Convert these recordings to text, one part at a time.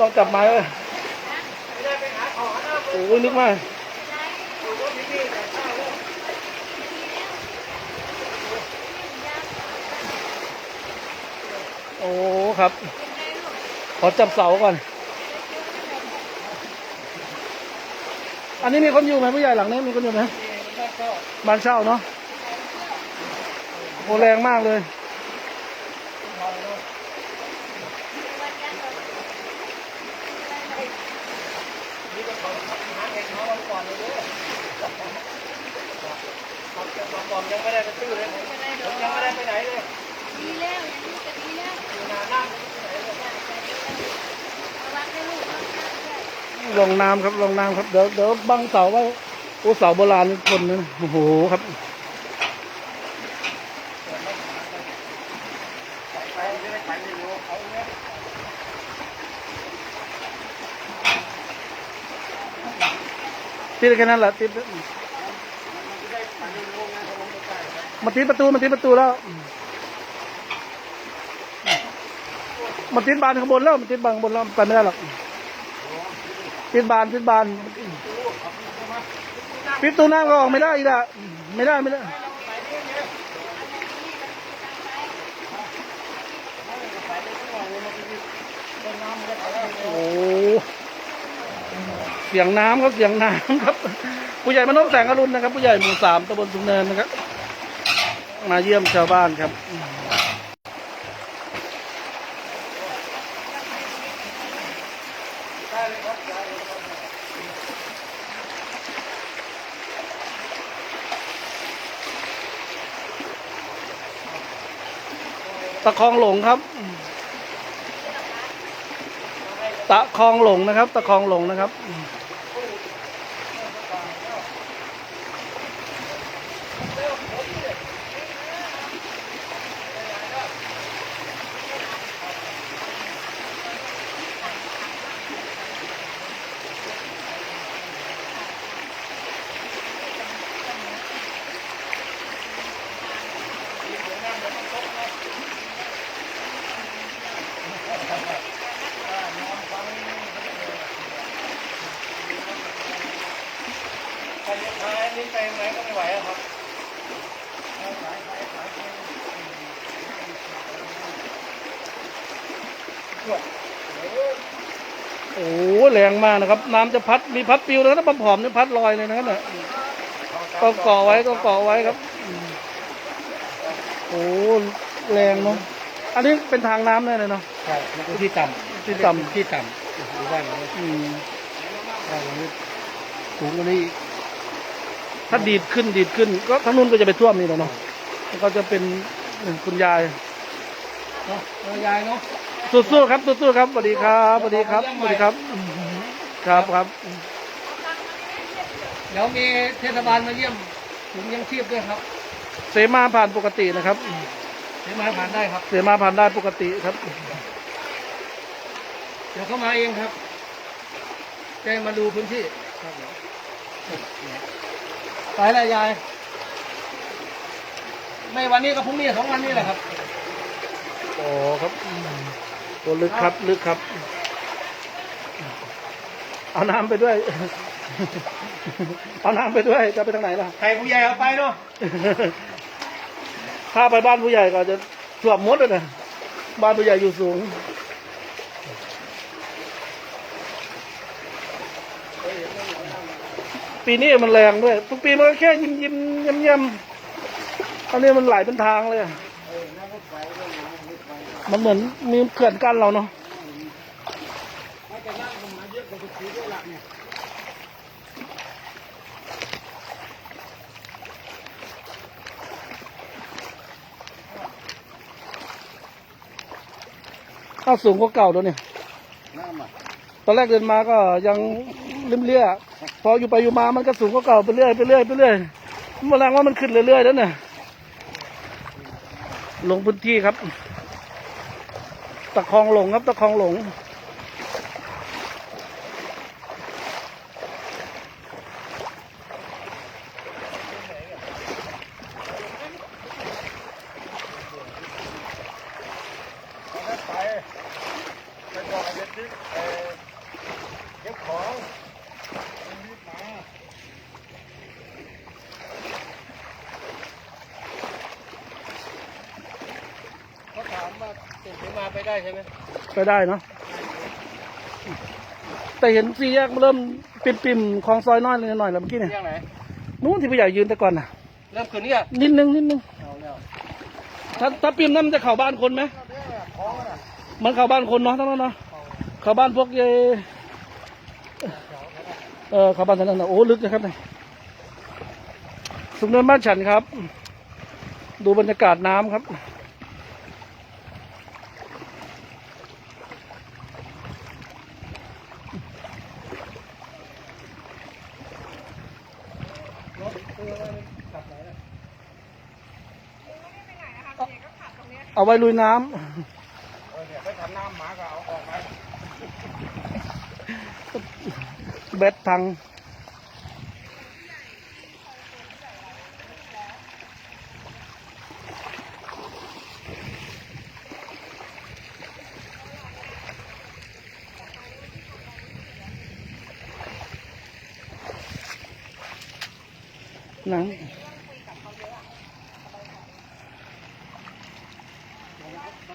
ต้องจับไม้เลยโอ้ยนึกมาโอ้ครับ ขอจับเสาก่อน อันนี้มีคนอยู่ไหมผู้ใหญ่หลังนี้มีคนอยู่ไหมบ้านเช่าเนาะโอแรงมากเลย ก่อนยังไม่ได้ไปซื้อเลยผมยังไม่ได้ไปไหนเลยดีแล้วอย่างนี้ก็ดีแล้วอยู่นานนั่งเอาวัดให้ลูกเอาข้าวด้วยลงน้ำครับลงน้ำครับเดี๋ยวเดี๋ยวบังเสาไว้โอ้เสาโบราณนี่คนนะโอ้โหครับ ไปไม่ได้ขายไม่รู้เอาเนี่ย ติดแค่นั้นแหละติดมาติดประตูมาติดประตูแล้วมาติดบานข้างบนแล้วมาติดบานข้างบนแล้วไปไม่ได้หรอกติดบานติดบานปิดประตูน้ำก็ออกไม่ได้อีกละไม่ได้ไม่ได้โอ้ เสียงน้ำครับเสียงน้ำครับ ผู้ใหญ่มนพแสงอรุณนะครับ ผู้ใหญ่หมู่สามตำบลสุงเนินนะครับ มาเยี่ยมชาวบ้านครับตะคองหลงครับ ตะคองหลงนะครับ ตะคองหลงนะครับ ใครจะขายนี่ไปไหนก็ไม่ไหวอะครับ โอ้แรงมากนะครับ น้ำจะพัดมีพัดปิวแล้วนะปลาผอมนี่พัดลอยเลยนะครับเนี่ยก็เกาะไว้ก็เกาะไว้ครับอืมโอ้แรงเนาะอันนี้เป็นทางน้ำแน่เลยเนาะใช่มันคือที่ต่ำที่ต่ำที่ต่ำหรือบ้านเราอืมบ้านเรานี่สูงกว่านี้อีกถ้าดีดขึ้นดีดขึ้น ก็ทั้งนู้นก็จะไปท่วมนี่แหละเนาะแล้วก็จะเป็นคุณยายเนาะเออยายเนาะ สู้ๆครับสู้ๆครับสวัสดีครับสวัสดีครับสวัสดีครับ ครับครับเดี๋ยวมีเทศบาลมาเยี่ยมถุงยังชีพด้วยครับ เสมาผ่านปกตินะครับเดี๋ยวมาผ่านได้ครับ เสมาผ่านได้ปกติครับ เดี๋ยวเขามาเองครับจะมาดูพื้นที่ไปแล้วยาย ไม่วันนี้ก็พรุ่งนี้สองวันนี้แหละครับ อ๋อครับ ตัวลึกครับ ลึกครับ เอาน้ำไปด้วย เอาน้ำไปด้วย จะไปทางไหนล่ะ ใครผู้ใหญ่เอาไปเนาะถ้าไปบ้านผู้ใหญ่ก็จะท่วมหมดเลยนะบ้านผู้ใหญ่อยู่สูงปีนี้มันแรงด้วย ทุกปีมันก็แค่ยิ้มยิ้มเยี่ยมเยี่ยมอันนี้มันไหลเป็นทางเลยอะ มันเหมือนมีเขื่อนกั้นเราเนาะถ้าสูงกว่าเก่าตัวเนี่ยตอนแรกเดินมาก็ยังริมเลี่ยพออยู่ไปอยู่มามันก็สูงกว่าเก่าไปเรื่อยไปเรื่อยไปเรื่อยแมลงว่ามันขึ้นเรื่อยๆแล้วเนี่ยลงพื้นที่ครับ ตะคองหลงครับตะคองหลง ไปไปบอกไอ้เด็กที่เอ่อ ไปได้ใช่ไหมไปได้เนาะแต่เห็นสี่แยกเริ่มปิ่มปิ่มๆของซอยน้อยเลยหน่อยแล้วเมื่อกี้เนี่ยเรื่องไหนนู้นที่ผู้ใหญ่ยืนแต่ก่อนน่ะ เริ่มคืนนี้อะนิดนึงนิดนึงเอาแล้วถ้าถ้าปิ่มนั้นมันจะเข้าบ้านคนไหมท้องอะมันเข้าบ้านคนเนาะทั้งนั้นเนาะเข้าบ้านพวกเยเออเข้าบ้านทั้งนั้นนะโอ้ลึกนะครับเนี่ยสุนเนินบ้านฉันครับ ดูบรรยากาศน้ำครับ รถตัวอะไรขับไหนอะ เอาไว้ลุยน้เออเดี๋ยไปทำน้ำหมาก็เอาออกไปเบ็ดทังหนัง มา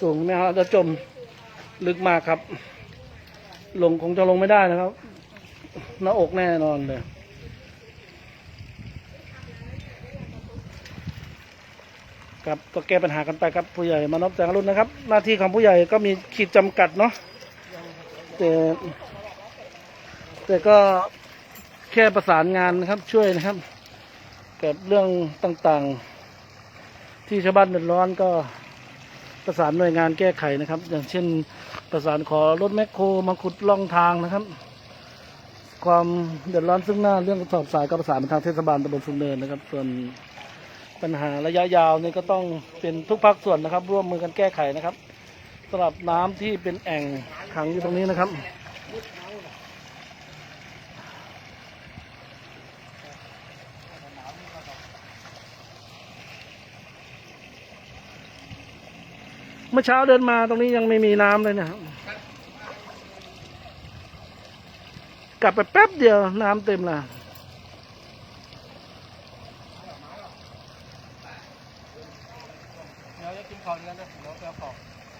สูงนะจมลึกมากครับ ลงคงจะลงไม่ได้นะครับ หน้าอกแน่นอนเลยครับก็แก้ปัญหากันไปครับผู้ใหญ่มานพแสงรุณนนะครับ หน้าที่ของผู้ใหญ่ก็มีขีดจำกัดเนาะแต่แต่ก็แค่ประสานงานนะครับช่วยนะครับกับเรื่องต่างๆ ที่ชาวบ้านเดือดร้อนก็ประสานหน่วยงานแก้ไขนะครับ อย่างเช่นประสานขอรถแมคโครมาขุดล่องทางนะครับ ความเดือดร้อนซึ่งหน้าเรื่องสอบทรายก็ประสานไปทางเทศบาลตำบลสุนเนินนะครับ ส่วนปัญหาระยะยาวนี่ก็ต้องเป็นทุกภาคส่วนนะครับ ร่วมมือกันแก้ไขนะครับสำหรับน้ำที่เป็นแอ่งขังอยู่ตรงนี้นะครับ มื่อเช้าเดินมาตรงนี้ยังไม่มีน้ำเลยนะครับกลับไปแป๊บเดียวน้ำเต็มละเดี๋ยวจะกินข้าวกันนะเดี๋ยวไปเอาของ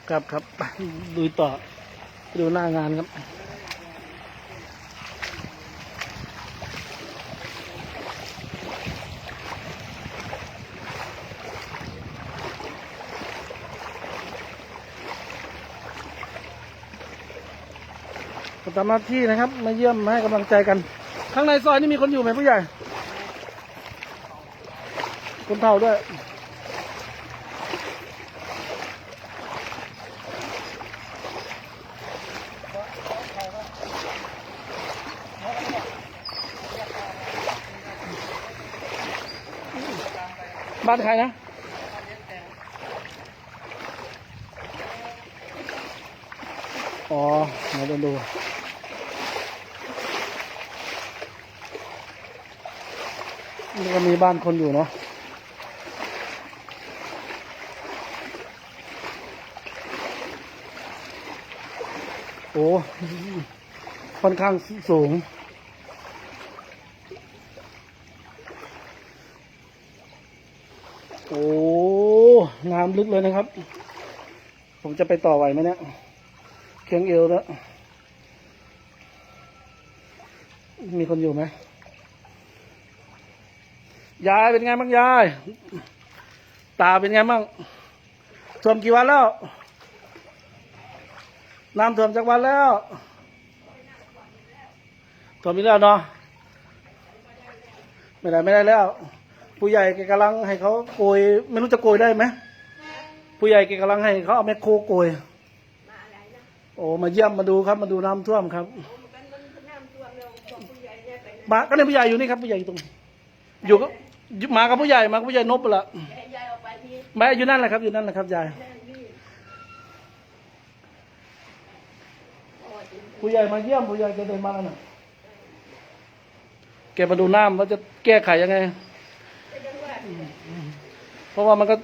กลับครับไปดูต่อไปดูหน้างานครับ ทำหน้าที่นะครับ มาเยี่ยมมาให้กำลังใจกัน ข้างในซอยนี่มีคนอยู่ไหมผู้ใหญ่ คนเฒ่าด้วยบ้านใครนะอ๋อมาดูดู นี่ก็มีบ้านคนอยู่เนาะโอ้ค่อนข้างสูง โอ้น้ำลึกเลยนะครับ ผมจะไปต่อไหวไหมเนี่ยเคียงเอวแล้ว มีคนอยู่ไหม ยายเป็นไงบ้างยาย ตาเป็นไงบ้างท่วมกี่วันแล้วน้ำท่วมจากวันแล้วท่วมอีกแล้วเนาะไม่ได้ไม่ได้แล้ว ผู้ใหญ่แกกำลังให้เขาโกยไม่รู้จะโกยได้ไหมผู้ใหญ่แกกำลังให้เขาเอาแมคโครโกยโอ้มาเยี่ยมมาดูครับมาดูน้ำท่วมครับมาก็เนี่ยผู้ใหญ่อยู่นี่ครับผู้ใหญ่อยู่ตรงนี้อยู่ก็อยู่ มากับผู้ใหญ่มากับผู้ใหญ่นบละปพี่แม่อยู่นั่นแหละครับอยู่นั่นแหละครับยายผู้ใหญ่มาเยี่ยมผู้ใหญ่จะเดินมาแล้วนะแกมาดูน้ำว่าจะแก้ไขยังไงเพราะว่ามันก็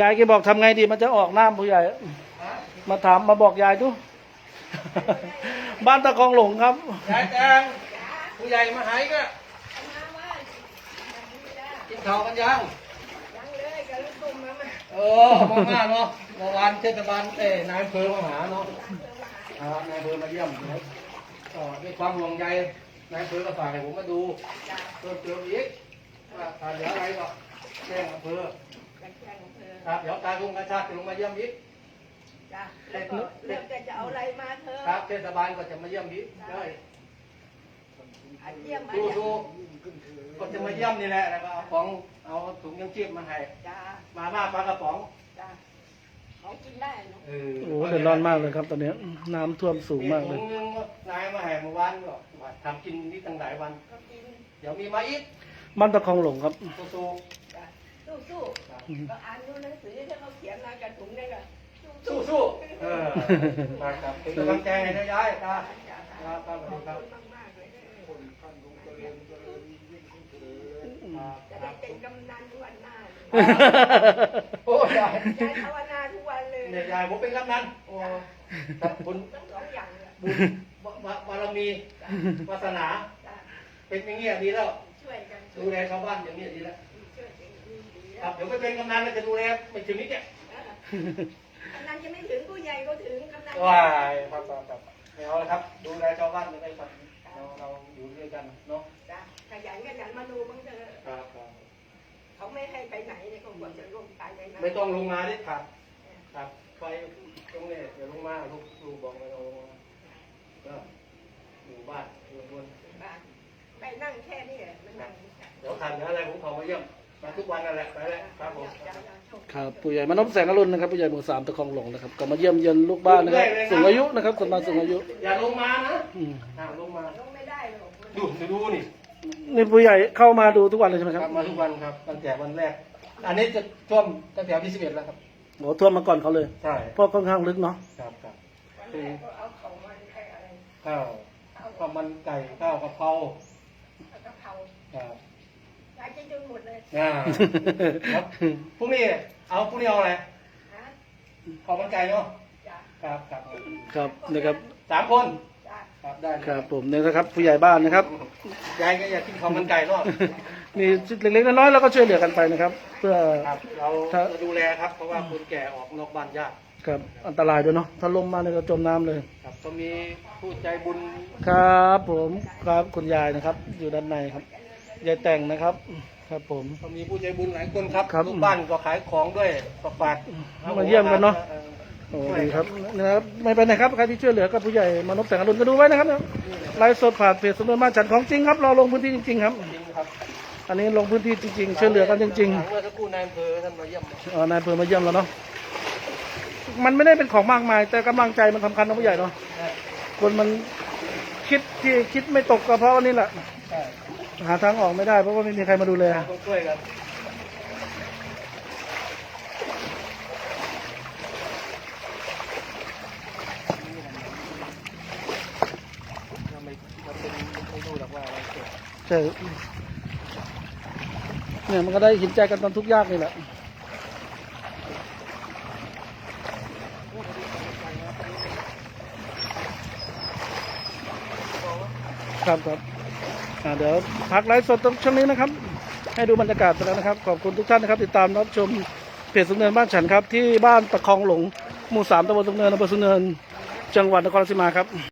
ยายแกบอกทำไงดี มันจะออกน้ำผู้ใหญ่ มาถามมาบอกยายดู บ้านตะกองหลงครับ ยายแตงผู้ใหญ่มาหายก็ ข้าวกันยังยังเลยกับลูกตุ้มมามาเออมาม่าเนาะเมื่อวานเทศบาลเอ้ยนายอำเภอมาหาเนาะอ่านายอำเภอมาเยี่ยมนะก็ด้วยความห่วงใยนายอำเภอก็ฝากให้ผมมาดูเพิ่มเติมอีกว่าถ้าเหลืออะไรก็แจ้งอำเภอกันแข่งเธอครับเดี๋ยวการรุงการชาติจะลงมาเยี่ยมอีกจ้ะแล้วก็เริ่มจะจะเอาอะไรมาเธอครับเทศบาลก็จะมาเยี่ยมอีกได้อาเยี่ยมมาดูเนี่ยดู ก็จะมาเยี่ยมนี่แหละแล้วก็เอาของเอาถุงยังชีพมาให้จ้ามาม่าปลากระป๋องจ้าของกินได้เนาะเออโอ้โหเดือดร้อนมากเลยครับ ตอนนี้น้ำท่วมสูงมากเลย ถุงนึงนายมาให้เมื่อวานก็ว่าทำกินนี่ตั้งหลายวัน ก็กินเดี๋ยวมีมาอีกบ้านตะคองหลงครับสู้จ้ะสู้สู้ๆก็อ่านดูหนังสือที่เขาเขียนมากระถุงได้ก็ๆสู้สู้ๆเออมาครับเป็นกำลังใจให้นะยายตาจ้าครับครับสวัสดีครับมากๆเลย ครับ จะครัได้บเป็นกำนันทุกวันหน้าโอ้ยายยายภาวนาทุกวันเลยเนี่ยยายผมเป็นกำนันโอ้ครับบุญทั้งสองอย่างเลยบุญบะบารมีวาสนา จ้ะเป็นอย่างเงี้ยดีแล้ว ช่วยกันช่ดูวยแลชาวบ้านอย่างเงี้ยดีแล้ว ช่วยกันดีดีครับเดี๋ยวไม่เป็นกำนันแล้วจะดูแลไม่ถึงนี้เนี่ยกำนันจะไม่ถึงผู้ใหญ่ก็ถึงกำนันว้ายครับครับครับไม่เอาละครับ ดูแลชาวบ้านจะได้ครับเราเราอยู่ด้วยกันเนาะ จ้ะขยันขยันมาดูบ้างเถอะ ครับครับเขาไม่ให้ไปไหนเนี่ยเขาควรจะร่วมตายไปนะไม่ต้องลงมาดิครับ ครับไปตรงนี้เดี๋ยวลงมาลูกลูกบอกไม่ต้องลงมาก็อยู่บ้านอยู่บนบ้านไปนั่งแค่นี้แหละมันนั่งเดี๋ยวทันอะไรผมขอมาเยี่ยมมาทุกวันนั่นแหละไปเลยครับผมจ้ะจ้ะโชคดีครับผู้ใหญ่มานพแสงอรุณนะครับผู้ใหญ่หมู่สามตะคองหลงนะครับก็มาเยี่ยมเยียนลูกบ้านนะครับสูงอายุนะครับส่วนมากสูงอายุ อย่าลงมานะอืมอ่าลงมาลงไม่ได้หรอกมันดูจะดูนี่ นี่ผู้ใหญ่เข้ามาดูทุกวันเลยใช่ไหมคครัรับบมาทุกวันครับ ตั้งแต่วันแรก อันนี้จะท่วมตั้งแต่วันที่สิบเอ็ดแล้วครับ โอ้ท่วมมาก่อนเขาเลย ใช่ เพราะค่อนข้างลึกเนาะครับครับวันแรกก็เอาของมันแค่อะไรข้าวข้าวมันไก่ข้าวกะเพราเอากะเพราครับยายกินจนหมดเลยอ่าครับพรุ่งนี้เอาพรุ่งนี้เอาอะไรฮะข้าวมันไก่เนาะจ้ะครับครับครับนะครับสามคนจ้ะ ครับได้เลยครับผมเนี่ยนะครับ ผู้ใหญ่บ้านนะครับ ยายก็อยากกินข้าวมันไก่เนาะมีเล็กๆน้อยๆแล้วก็ช่วยเหลือกันไปนะครับ เพื่อ ครับเราถ้าจะดูแลครับ เพราะว่าคนแก่ออกนอกบ้านยากครับอันตรายด้วยเนาะถ้าลมมาเนี่ยก็จมน้ำเลย ครับ ก็มีผู้ใจบุญครับผมครับคุณยายนะครับ อยู่ด้านในครับยายแต่งนะครับ ครับผม ก็มีผู้ใจบุญหลายคนครับครับลูกบ้านก็ขายของด้วยฝากฝากมาเยี่ยมกันเนาะ โอ้ดีครับนะครับไม่เป็นไรครับใครที่ช่วยเหลือกับผู้ใหญ่มานพแสงอรุณก็ดูไว้นะครับไลฟ์สดผ่านเพจสมเด็จมาฉันของจริงครับเราลงพื้นที่จริงๆครับจริงครับ อันนี้ลงพื้นที่จริงๆช่วยเหลือกันจริงหลัเมื่อสักครู่นายอำเภอท่านมาเยี่ยมๆเออนายอำเภอมาเยี่ยมแล้วเนาะมันไม่ได้เป็นของมากมาย แต่กำลังใจมันสำคัญนะผู้ใหญ่เนาะคนมันคิดที่คิดไม่ตกก็เพราะว่านี่แหละใช่หาทางออกไม่ได้เพราะว่าไม่มีใครมาดูแลต้องช่วยกันเราไม่เราเป็นไม่รู้หรอกว่าอะไรเกิด ใช่เนี่ยมันก็ได้เห็นใจกันตอนทุกยากนี่แหละครับครับอ่าเดี๋ยวพักไลฟ์สดตรงช่วงนี้นะครับ ให้ดูบรรยากาศไปแล้วนะครับ ขอบคุณทุกท่านนะครับ ติดตามรับชมเพจสุนเนินบ้านฉันครับ ที่บ้านตะคองหลงหมู่สามตำบลสุนเนินอำเภอสุนเนิน จังหวัดนครราชสีมาครับ